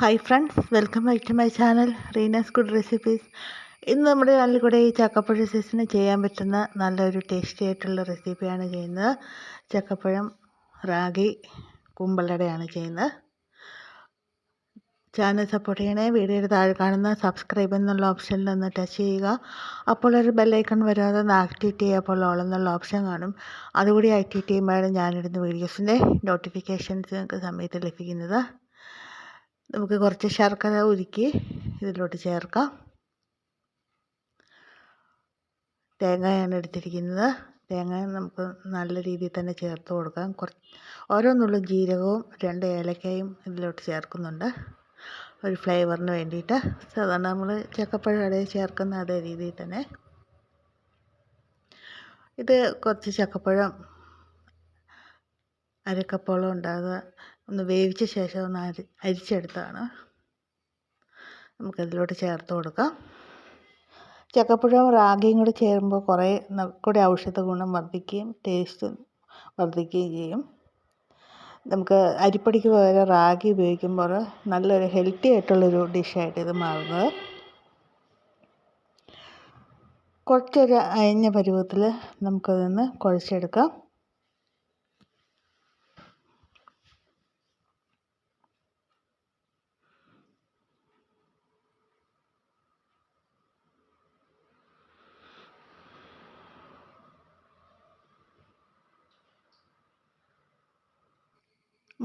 Hi friends welcome back to my channel Reena's good recipes ഇന്ന് നമ്മുടെ ചാനലിൽ കൂടെ ഈ ചക്കപ്പഴ സീസണിൽ ചെയ്യാൻ പറ്റുന്ന നല്ലൊരു ടേസ്റ്റി ആയിട്ടുള്ള റെസിപ്പിയാണ് ചെയ്യുന്നത്. ചക്കപ്പഴം റാഗി കുമ്പളടയാണ് ചെയ്യുന്നത്. ചാനൽ സപ്പോർട്ട് ചെയ്യണേ വീഡിയോയുടെ താഴെ കാണുന്ന സബ്സ്ക്രൈബ് എന്നുള്ള ഓപ്ഷനിൽ ഒന്ന് ടച്ച് ചെയ്യുക. അപ്പോൾ ഒരു ബെല്ലൈക്കൺ വരാതെ ഒന്ന് ആക്ടിവേറ്റ് ചെയ്യുക അപ്പോൾ ഓൾ എന്നുള്ള ഓപ്ഷൻ കാണും. അതുകൂടി ആക്ടിവേറ്റ് ചെയ്യുമ്പോഴാണ് ഞാനിടുന്ന വീഡിയോസിന്റെ നോട്ടിഫിക്കേഷൻസ് നിങ്ങൾക്ക് സമയത്ത് ലഭിക്കുന്നത്. നമുക്ക് കുറച്ച് ശർക്കര ഉരുക്കി ഇതിലോട്ട് ചേർക്കാം. തേങ്ങയാണ് എടുത്തിരിക്കുന്നത്. തേങ്ങ നമുക്ക് നല്ല രീതിയിൽ തന്നെ ചേർത്ത് കൊടുക്കാം. കുറച്ച് ഓരോന്നുള്ള ജീരകവും രണ്ട് ഏലക്കയും ഇതിലോട്ട് ചേർക്കുന്നുണ്ട്. ഒരു ഫ്ലേവറിന് വേണ്ടിയിട്ട്. സാധാരണ നമ്മൾ ചക്കപ്പഴം ഇടയിൽ ചേർക്കുന്ന അതേ രീതിയിൽ തന്നെ. ഇത് കുറച്ച് ചക്കപ്പഴം അരക്കപ്പോളം ഉണ്ടാകുക ഒന്ന് വേവിച്ച ശേഷം ഒന്ന് അരി അരിച്ചെടുത്താണ്. നമുക്കതിലോട്ട് ചേർത്ത് കൊടുക്കാം. ചക്കപ്പഴം റാഗിയും കൂടി ചേരുമ്പോൾ കുറേ കൂടി ഔഷധ ഗുണം വർദ്ധിക്കുകയും ടേസ്റ്റ് വർദ്ധിക്കുകയും ചെയ്യും. നമുക്ക് അരിപ്പൊടിക്ക് പകരം റാഗി ഉപയോഗിക്കുമ്പോൾ നല്ലൊരു ഹെൽത്തി ആയിട്ടുള്ളൊരു ഡിഷായിട്ട് ഇത് മാറുന്നത്. കുറച്ചൊരു അയഞ്ഞ പരുവത്തിൽ നമുക്കതൊന്ന് കുഴച്ചെടുക്കാം.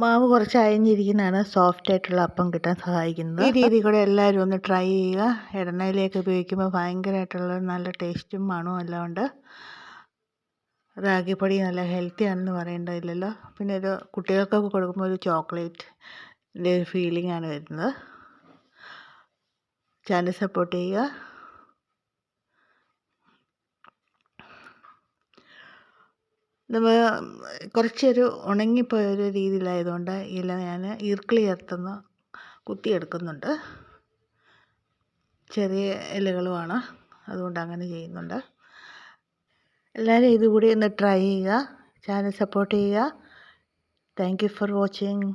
മാവ് കുറച്ച് അയഞ്ഞിരിക്കുന്നതാണ് സോഫ്റ്റ് ആയിട്ടുള്ള അപ്പം കിട്ടാൻ സഹായിക്കുന്നത്. ഈ രീതി കൂടെ എല്ലാവരും ഒന്ന് ട്രൈ ചെയ്യുക. എണ്ണയിലേക്ക് ഉപയോഗിക്കുമ്പോൾ ഭയങ്കരമായിട്ടുള്ള നല്ല ടേസ്റ്റും മണവും എല്ലാം ഉണ്ട്. റാഗിപ്പൊടി നല്ല ഹെൽത്തി ആണെന്ന് പറയേണ്ടതില്ലല്ലോ പിന്നെ ഒരു കുട്ടികൾക്കൊക്കെ കൊടുക്കുമ്പോൾ ഒരു ചോക്ലേറ്റിന്റെ ഒരു ഫീലിംഗ് ആണ് വരുന്നത്. ചാനൽ സപ്പോർട്ട് ചെയ്യുക. നമ്മൾ കുറച്ചൊരു ഉണങ്ങിപ്പോയ ഒരു രീതിയിലായതുകൊണ്ട് ഇല ഞാൻ ഈർക്കിളി ചേർത്തൊന്ന് കുത്തിയെടുക്കുന്നുണ്ട് ചെറിയ ഇലകളുമാണ്. അതുകൊണ്ട് അങ്ങനെ ചെയ്യുന്നുണ്ട്. എല്ലാവരും ഇതുകൂടി ഒന്ന് ട്രൈ ചെയ്യുക. ചാനൽ സപ്പോർട്ട് ചെയ്യുക. Thank you for watching.